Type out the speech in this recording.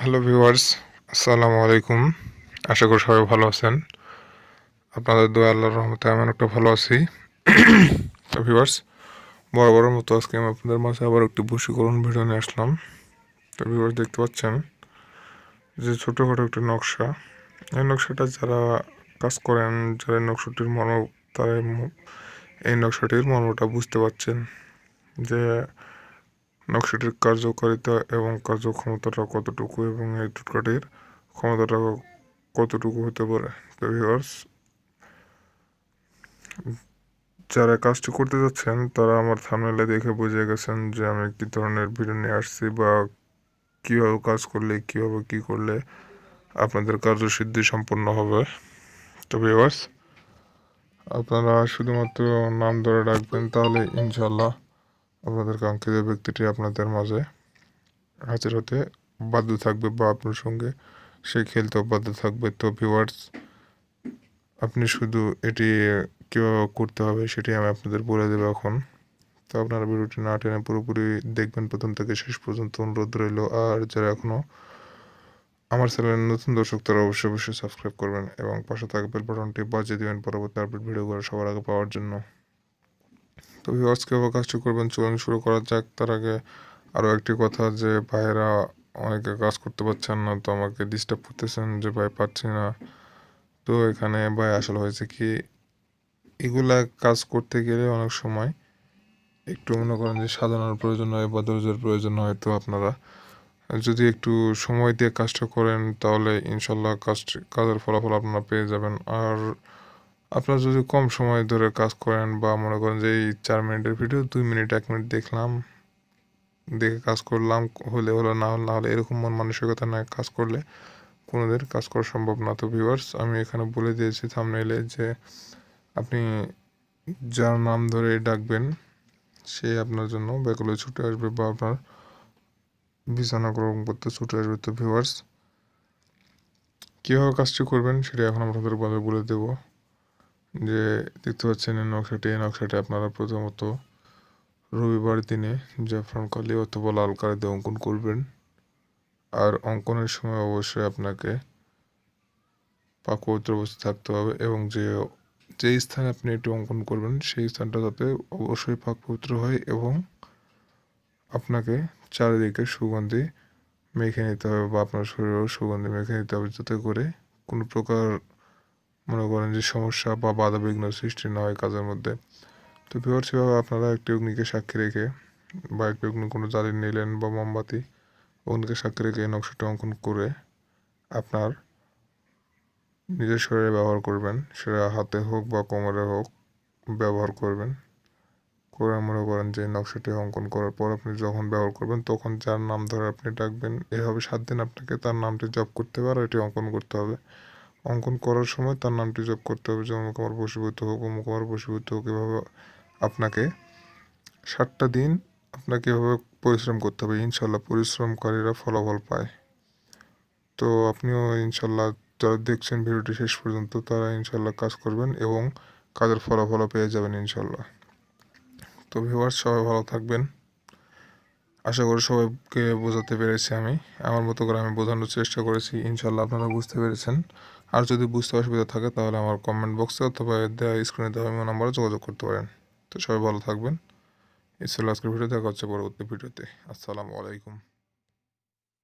Hello viewers আসসালামু আলাইকুম আশা করি সবাই ভালো আছেন। আপনাদের দোয়া আল্লাহর রহমতে আমি একটা ভালো আছি। তো ভিউয়ার্স বড় বড় মতো আজকে আমি আপনাদের মাঝে আবার একটি বশীকরণ ভিডিও নিয়ে আসলাম। তো ভিউয়ার্স দেখতে পাচ্ছেন যে ছোটোখাটো একটি নকশা। এই নকশাটা যারা কাজ করেন, যারা এই নকশাটির মর্ম তারা এই নকশাটির মর্মটা বুঝতে পারছেন যে নকশাটির কার্যকারিতা এবং কার্যক্ষমতাটা কতটুকু এবং এই টুটকাটির ক্ষমতাটা কতটুকু হতে পারে? তো ভিউয়ার্স যারা কাজটি করতে যাচ্ছেন, তারা আমার থামনেলে দেখে বুঝে গেছেন যে আমি কী ধরনের ভিডিও নিয়ে আসছি বা কীভাবে কাজ করলে, কীভাবে কী করলে আপনাদের কার্যসিদ্ধি সম্পন্ন হবে। তো ভিউয়ার্স আপনারা শুধুমাত্র নাম ধরে রাখবেন, তাহলে ইনশাল্লাহ আপনাদের কাঙ্ক্ষিত ব্যক্তিটি আপনাদের মাঝে হাজির হতে বাধ্য থাকবে বা আপনার সঙ্গে সে খেলতেও বাধ্য থাকবে। তো ভিউয়ার্স আপনি শুধু এটি কীভাবে করতে হবে সেটি আমি আপনাদের বলে দেবো এখন। তো আপনারা ভিডিওটি না টেনে পুরোপুরি দেখবেন। প্রথম থেকে শেষ পর্যন্ত অনুরোধ রইল। আর যারা এখনও আমার চ্যানেলের নতুন দর্শক, তারা অবশ্যই অবশ্যই সাবস্ক্রাইব করবেন এবং পাশে থাকা বেল বাটনটি বাজিয়ে দেবেন পরবর্তী আপডেট ভিডিওগুলো সবার আগে পাওয়ার জন্য। তো ভিউয়ার্স কীভাবে কাজটি করবেন, চলুন শুরু করা যাক। তার আগে আরও একটি কথা যে, ভাইয়েরা অনেকে কাজ করতে পারছেন না, তো আমাকে ডিস্টার্ব করতেছেন যে, ভাই পাচ্ছি না। তো এখানে ভাই আসলে হয়েছে কি, এগুলা কাজ করতে গেলে অনেক সময় একটু মনে করেন যে সাজানোর প্রয়োজন হয় বা ধৈর্যের প্রয়োজন হয়। তো আপনারা যদি একটু সময় দিয়ে কাজটা করেন, তাহলে ইনশাল্লাহ কাজ কাজের ফলাফল আপনারা পেয়ে যাবেন। আর আপনারা যদি কম সময় ধরে কাজ করেন বা মনে করেন যে এই চার মিনিটের ভিডিও দুই মিনিট, এক মিনিট দেখলাম, দেখে কাজ করলাম, হলে হলো, না হলে না হলে, এরকম মন মানসিকতা নিয়ে কাজ করলে কোনোদের কাজ করা সম্ভব না। তো ভিউয়ার্স আমি এখানে বলে দিয়েছি থামনেইলে যে আপনি যার নাম ধরে ডাকবেন, সে আপনার জন্য ব্যাকুলে ছুটে আসবে বা আপনার বিছানা গ্রহণ করতে ছুটে আসবে। তো ভিউয়ার্স কীভাবে কাজটি করবেন সেটা এখন আপনাদের বলে বলে দেব। যে দেখতে পাচ্ছেন এই নকশাটি। এই নকশাটি আপনারা প্রথমত রবিবার দিনে জাফরান কালি অথবা লাল কালি দিয়ে অঙ্কন করবেন। আর অঙ্কনের সময় অবশ্যই আপনাকে পাক পবিত্র অবস্থায় থাকতে হবে এবং যে যে স্থানে আপনি এটি অঙ্কন করবেন, সেই স্থানটা যাতে অবশ্যই পাক হয় এবং আপনাকে চারিদিকে সুগন্ধি মেখে নিতে হবে বা আপনার শরীরেও সুগন্ধি মেখে নিতে হবে যাতে করে কোনো প্রকার মনে করেন যে সমস্যা বা বাধা বিঘ্ন সৃষ্টি না হয় কাজের মধ্যে। তো বিহার সেভাবে আপনারা একটি অগ্নিকে সাক্ষী রেখে বা একটি অগ্নি কোনো জ্বালিয়ে নিলেন বা মোমবাতি অগ্নিকে সাক্ষী রেখে এই নকশাটা অঙ্কন করে আপনার নিজের শরীরে ব্যবহার করবেন। সেটা হাতে হোক বা কোমরে হোক ব্যবহার করবেন। করে মনে করেন যে নকশাটি অঙ্কন করার পর আপনি যখন ব্যবহার করবেন তখন যার নাম ধরে আপনি ডাকবেন। এভাবে সাত দিন আপনাকে তার নামটি জপ করতে হবে আর এটি অঙ্কন করতে হবে। অঙ্কন করার সময় তার নামটি জপ করতে হবে। যেমন অমুক আমার বসীভূত হোক অমুক আমার বসীভূত হোক, এভাবে আপনাকে সাতটা দিন আপনাকে এভাবে পরিশ্রম করতে হবে। ইনশাল্লাহ পরিশ্রমকারীরা ফলাফল পায়। তো আপনিও ইনশাল্লাহ যারা দেখছেন ভিডিওটি শেষ পর্যন্ত, তারা ইনশাল্লাহ কাজ করবেন এবং কাজের ফলাফলও পেয়ে যাবেন ইনশাল্লাহ তো ভিউয়ার্স সবাই ভালো থাকবেন। আশা করি সবাইকে বোঝাতে পেরেছি আমি। আমার মতো করে আমি বোঝানোর চেষ্টা করেছি। ইনশাল্লাহ আপনারা বুঝতে পেরেছেন। আর যদি বুঝতে অসুবিধা থাকে, তাহলে আমার কমেন্ট বক্সে অথবা দেওয়া স্ক্রিনে দেওয়া নাম্বারে যোগাযোগ করতে পারেন। তো সবাই ভালো থাকবেন। ছিল আজকের ভিডিও, দেখা হচ্ছে পরবর্তী ভিডিওতে। আসসালামু আলাইকুম।